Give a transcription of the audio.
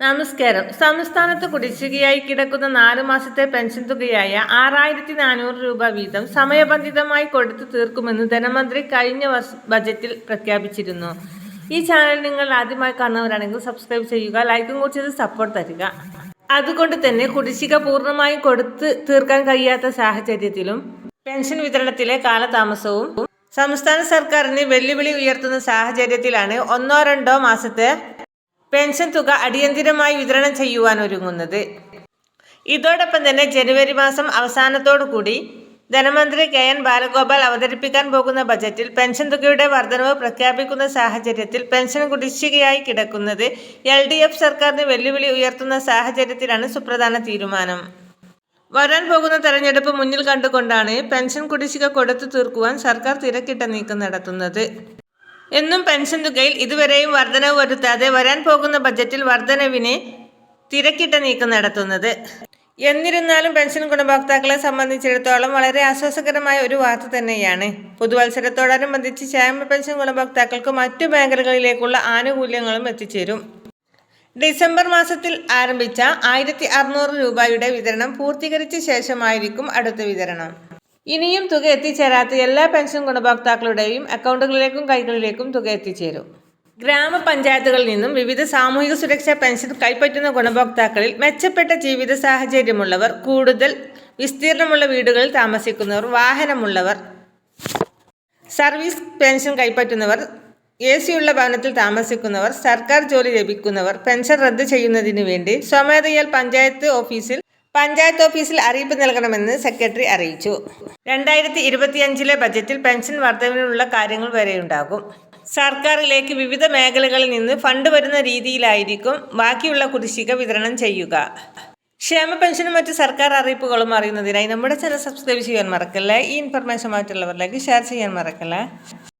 നമസ്കാരം. സംസ്ഥാനത്ത് കുടിശ്ശികയായി കിടക്കുന്ന നാല് മാസത്തെ പെൻഷൻ തുകയായ ആറായിരത്തി നാനൂറ് രൂപ വീതം സമയബന്ധിതമായി കൊടുത്തു തീർക്കുമെന്ന് ധനമന്ത്രി കഴിഞ്ഞ ബജറ്റിൽ പ്രഖ്യാപിച്ചിരുന്നു. ഈ ചാനൽ നിങ്ങൾ ആദ്യമായി കാണുന്നവരാണെങ്കിൽ സബ്സ്ക്രൈബ് ചെയ്യുക ലൈക്കും കൂടി സപ്പോർട്ട് തരിക. അതുകൊണ്ട് തന്നെ കുടിശ്ശിക പൂർണമായും കൊടുത്ത് തീർക്കാൻ കഴിയാത്ത സാഹചര്യത്തിലും പെൻഷൻ വിതരണത്തിലെ കാലതാമസവും സംസ്ഥാന സർക്കാരിന് വെല്ലുവിളി ഉയർത്തുന്ന സാഹചര്യത്തിലാണ് ഒന്നോ രണ്ടോ മാസത്തെ പെൻഷൻ തുക അടിയന്തിരമായി വിതരണം ചെയ്യുവാൻ ഒരുങ്ങുന്നത്. ഇതോടൊപ്പം തന്നെ ജനുവരി മാസം അവസാനത്തോടു കൂടി ധനമന്ത്രി കെ എൻ ബാലഗോപാൽ അവതരിപ്പിക്കാൻ പോകുന്ന ബജറ്റിൽ പെൻഷൻ തുകയുടെ വർധനവ് പ്രഖ്യാപിക്കുന്ന സാഹചര്യത്തിൽ പെൻഷൻ കുടിശ്ശികയായി കിടക്കുന്നത് എൽ ഡി എഫ് സർക്കാരിന് വെല്ലുവിളി ഉയർത്തുന്ന സാഹചര്യത്തിലാണ് സുപ്രധാന തീരുമാനം. വരാൻ പോകുന്ന തെരഞ്ഞെടുപ്പ് മുന്നിൽ കണ്ടുകൊണ്ടാണ് പെൻഷൻ കുടിശ്ശിക കൊടുത്തു തീർക്കുവാൻ സർക്കാർ തിരക്കിട്ട നീക്കം നടത്തുന്നത്. എന്നും പെൻഷൻ തുകയിൽ ഇതുവരെയും വർധനവ് വരുത്താതെ വരാൻ പോകുന്ന ബജറ്റിൽ വർധനവിന് തിരക്കിട്ട നീക്കം നടത്തുന്നത്. എന്നിരുന്നാലും പെൻഷൻ ഗുണഭോക്താക്കളെ സംബന്ധിച്ചിടത്തോളം വളരെ ആശ്വാസകരമായ ഒരു വാർത്ത തന്നെയാണ്. പുതുവത്സരത്തോടനുബന്ധിച്ച് ക്ഷേമ പെൻഷൻ ഗുണഭോക്താക്കൾക്ക് മറ്റു മേഖലകളിലേക്കുള്ള ആനുകൂല്യങ്ങളും എത്തിച്ചേരും. ഡിസംബർ മാസത്തിൽ ആരംഭിച്ച ആയിരത്തി അറുന്നൂറ് രൂപയുടെ വിതരണം പൂർത്തീകരിച്ച ശേഷമായിരിക്കും അടുത്ത വിതരണം. ഇനിയും തുക എത്തിച്ചേരാത്ത എല്ലാ പെൻഷൻ ഗുണഭോക്താക്കളുടെയും അക്കൗണ്ടുകളിലേക്കും കൈകളിലേക്കും തുക എത്തിച്ചേരും. ഗ്രാമപഞ്ചായത്തുകളിൽ നിന്നും വിവിധ സാമൂഹിക സുരക്ഷാ പെൻഷൻ കൈപ്പറ്റുന്ന ഗുണഭോക്താക്കളിൽ മെച്ചപ്പെട്ട ജീവിത സാഹചര്യമുള്ളവർ കൂടുതൽ വിസ്തീർണമുള്ള വീടുകളിൽ താമസിക്കുന്നവർ വാഹനമുള്ളവർ സർവീസ് പെൻഷൻ കൈപ്പറ്റുന്നവർ എ സിയുള്ള ഭവനത്തിൽ താമസിക്കുന്നവർ സർക്കാർ ജോലി ലഭിക്കുന്നവർ പെൻഷൻ റദ്ദ് ചെയ്യുന്നതിന് വേണ്ടി സ്വമേധയാൽ പഞ്ചായത്ത് ഓഫീസിൽ പഞ്ചായത്ത് ഓഫീസിൽ അറിയിപ്പ് നൽകണമെന്ന് സെക്രട്ടറി അറിയിച്ചു. രണ്ടായിരത്തി ഇരുപത്തിയഞ്ചിലെ ബജറ്റിൽ പെൻഷൻ വർധനവിനുള്ള കാര്യങ്ങൾ വരെയുണ്ടാകും. സർക്കാരിലേക്ക് വിവിധ മേഖലകളിൽ നിന്ന് ഫണ്ട് വരുന്ന രീതിയിലായിരിക്കും ബാക്കിയുള്ള കുടിശ്ശിക വിതരണം ചെയ്യുക. ക്ഷേമ പെൻഷനും മറ്റ് സർക്കാർ അറിയിപ്പുകളും അറിയുന്നതിനായി നമ്മുടെ ചാനൽ സബ്സ്ക്രൈബ് ചെയ്യാൻ മറക്കല്ലേ? ഈ ഇൻഫർമേഷൻ മറ്റുള്ളവരിലേക്ക് ഷെയർ ചെയ്യാൻ മറക്കല്ലേ?